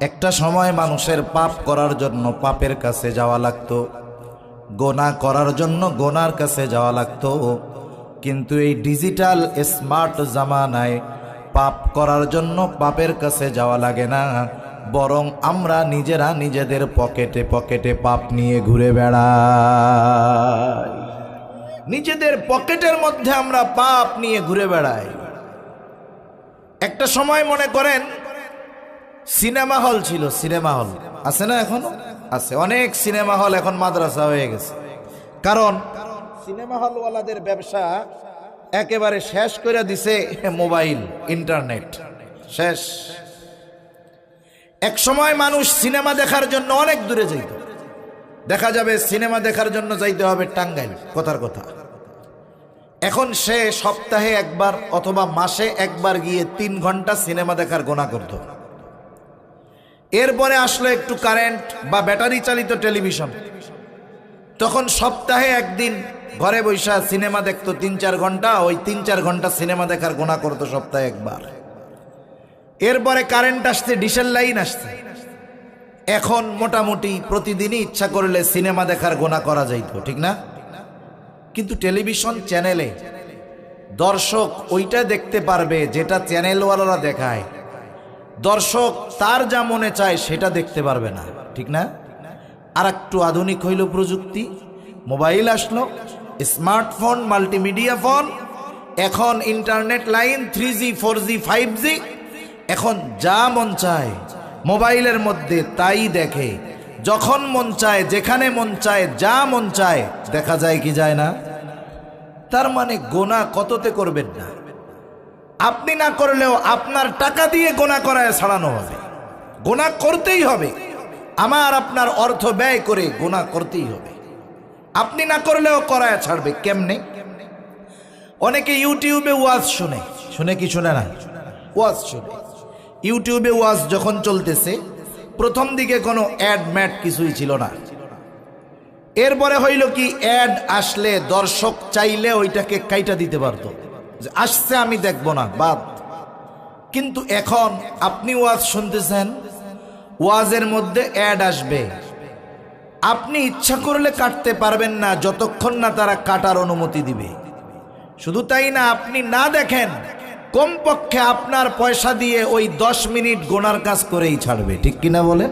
একটা সময় মানুষের পাপ করার জন্য পাপের কাছে যাওয়া লাগতো, গোনা করার জন্য গোনার কাছে যাওয়া লাগতো। কিন্তু এই ডিজিটাল স্মার্ট জামানায় পাপ করার জন্য পাপের কাছে যাওয়া লাগে না, বরং আমরা নিজেরা নিজেদের পকেটে পকেটে পাপ নিয়ে ঘুরে বেড়াই। নিজেদের পকেটের মধ্যে আমরা পাপ নিয়ে ঘুরে বেড়াই। একটা সময় মনে করেন সিনেমা হল ছিল, সিনেমা হল। আছে না এখন? আছে। অনেক সিনেমা হল এখন মাদ্রাসা হয়ে গেছে। কারণ সিনেমা হলওয়ালাদের ব্যবসা একেবারে শেষ করে দিছে মোবাইল, ইন্টারনেট। শেষ। এক সময় মানুষ সিনেমা দেখার জন্য অনেক দূরে যাইত। দেখা যাবে সিনেমা দেখার জন্য যাইতে হবে টাঙ্গাইল, কথার কথা। এখন সে সপ্তাহে একবার অথবা মাসে একবার গিয়ে তিন ঘণ্টা সিনেমা দেখার গোনা করত। এরপরে আসলো একটু কারেন্ট বা ব্যাটারি চালিত টেলিভিশন। তখন সপ্তাহে একদিন ঘরে বৈশা সিনেমা দেখতো তিন চার ঘণ্টা, ওই তিন চার ঘণ্টা সিনেমা দেখার গোনা করতো সপ্তাহে একবার। এরপরে কারেন্ট আসছে, ডিসেল লাইন আসছে। এখন মোটামুটি প্রতিদিনই ইচ্ছা করলে সিনেমা দেখার গোনা করা যাইত, ঠিক না? কিন্তু টেলিভিশন চ্যানেলে দর্শক ওইটা দেখতে পারবে যেটা চ্যানেলওয়ালারা দেখায়। দর্শক তার যা মনে চায় সেটা দেখতে পারবে না। ঠিক না? আর একটু আধুনিক হইল প্রযুক্তি। মোবাইল আসলো, স্মার্টফোন, মাল্টিমিডিয়া ফোন, এখন internet line three G four G five G এখন যা মন চায় মোবাইলের মধ্যে তাই দেখে। যখন মন চায়, যেখানে মন চায়, যা মন চায়, দেখা যায় কি যায় না? তার মানে গোনা কততে করবেন না। আপনি না করলেও আপনার টাকা দিয়ে গোনা করায় ছাড়ানো হবে। গোনা করতেই হবে। আমার আপনার অর্থ ব্যয় করে গোনা করতেই হবে। আপনি না করলেও করায় ছাড়বে কেমনে? অনেকে ইউটিউবে ওয়াজ শুনে। শুনে কি শুনে না? ওয়াজ শুনে। ইউটিউবে ওয়াজ যখন চলতেছে, প্রথম দিকে কোনো অ্যাড ম্যাড কিছুই ছিল না। এরপরে হইল কি, অ্যাড আসলে দর্শক চাইলে ওইটাকে কাইটা দিতে পারতো। যে আসছে আমি দেখব না, বাদ। কিন্তু এখন আপনি ওয়াজ শুনতেছেন, ওয়াজের মধ্যে অ্যাড আসবে। আপনি ইচ্ছা করলে কাটতে পারবেন না যতক্ষণ না তারা কাটার অনুমতি দিবে। শুধু তাই না, আপনি না দেখেন, কমপক্ষে আপনার পয়সা দিয়ে ওই দশ মিনিট গোনার কাজ করেই ছাড়বে। ঠিক কিনা বলেন?